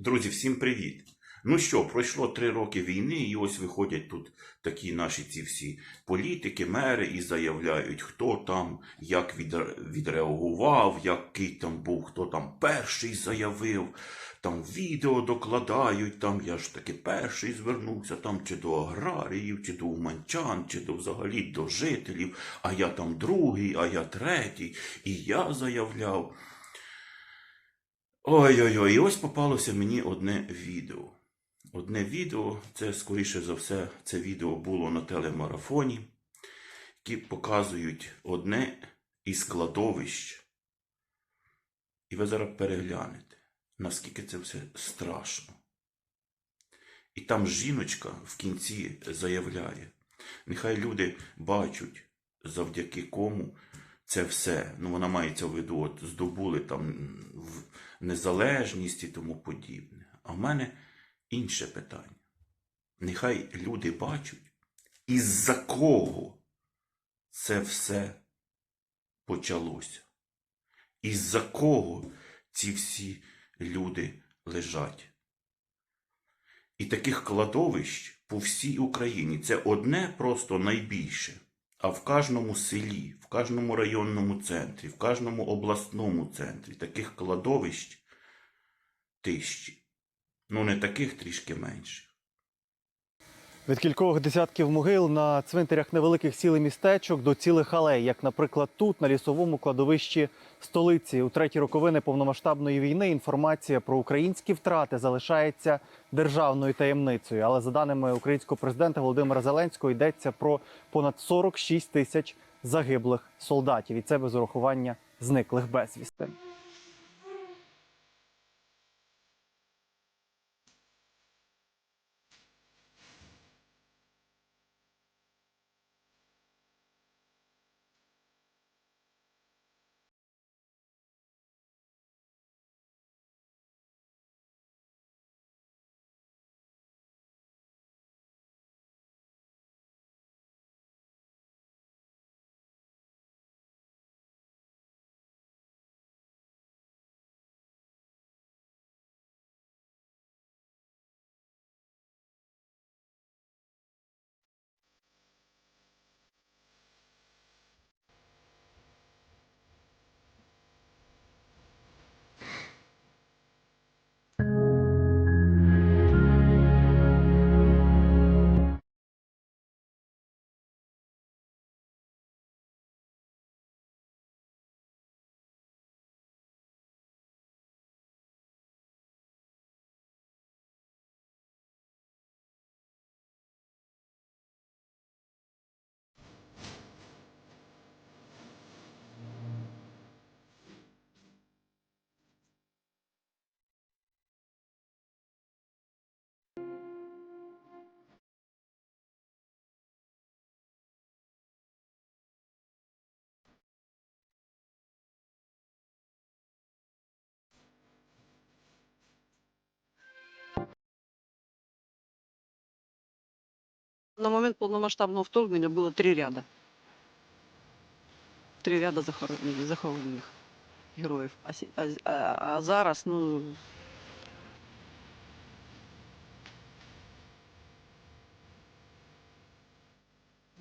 Друзі, всім привіт! Ну що, пройшло три роки війни, і ось виходять тут такі наші ці всі політики, мери і заявляють, хто там як відреагував, який там був, хто там перший заявив, там відео докладають, там я ж таки перший звернувся, там чи до аграріїв, чи до уманчан, чи до взагалі до жителів, а я там другий, а я третій, і я заявляв. Ой-ой-ой, і ось попалося мені одне відео. Одне відео, це, скоріше за все, це відео було на телемарафоні, які показують одне із складовищ. І ви зараз переглянете, наскільки це все страшно. І там жіночка в кінці заявляє, нехай люди бачать, завдяки кому це все. Ну, вона мається в виду, от здобули там незалежність і тому подібне. А в мене інше питання. Нехай люди бачать, із-за кого це все почалося. Із-за кого ці всі люди лежать. І таких кладовищ по всій Україні це одне просто найбільше. А в кожному селі, в кожному районному центрі, в кожному обласному центрі таких кладовищ тисячі. Ну, не таких трішки менше. Від кількох десятків могил на цвинтарях невеликих сіл і містечок до цілих алей, як, наприклад, тут, на лісовому кладовищі столиці. У треті роковини повномасштабної війни інформація про українські втрати залишається державною таємницею. Але за даними українського президента Володимира Зеленського, йдеться про понад 46 тисяч загиблих солдатів, і це без урахування зниклих безвісти. На момент повномасштабного вторгнення було три ряда. Три ряда захоронених, героїв. А, а, а, зараз, ну.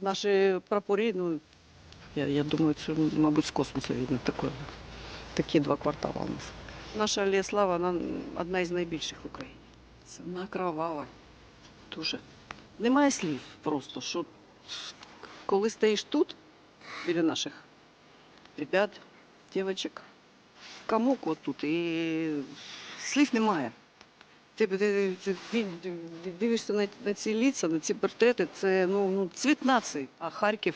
Наші прапори, ну, я, я думаю, це, мабуть, з космосу видно таке. Такі два квартали у нас. Наша Алія Слава, вона одна із найбільших в Україні. Це вона кровава. Дуже. Немає слів просто, що коли стоїш тут, біля наших ребят, дівчаток, камок от тут, і слів немає. Ти, ти, ти, ти, ти дивишся на, на ці ліца, на ці портрети, це ну, ну, цвіт нації, а Харків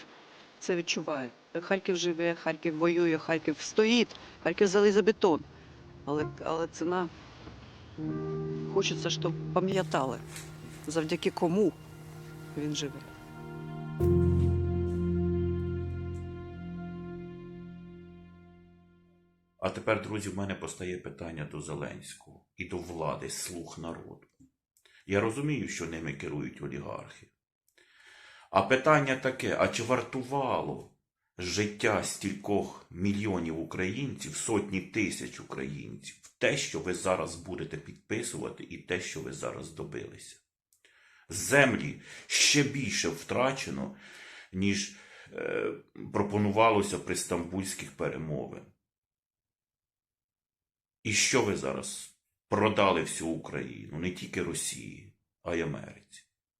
це відчуває. Харків живе, Харків воює, Харків стоїть, Харків залізобетон. Але, але ціна хочеться, щоб пам'ятали, завдяки кому він живе. А тепер, друзі, в мене постає питання до Зеленського і до влади, слух народу. Я розумію, що ними керують олігархи. А питання таке: а чи вартувало життя стількох мільйонів українців, сотні тисяч українців, те, що ви зараз будете підписувати, і те, що ви зараз добилися. Землі ще більше втрачено, ніж е, пропонувалося при стамбульських перемовин. І що ви зараз продали всю Україну, не тільки Росії, а й Америці?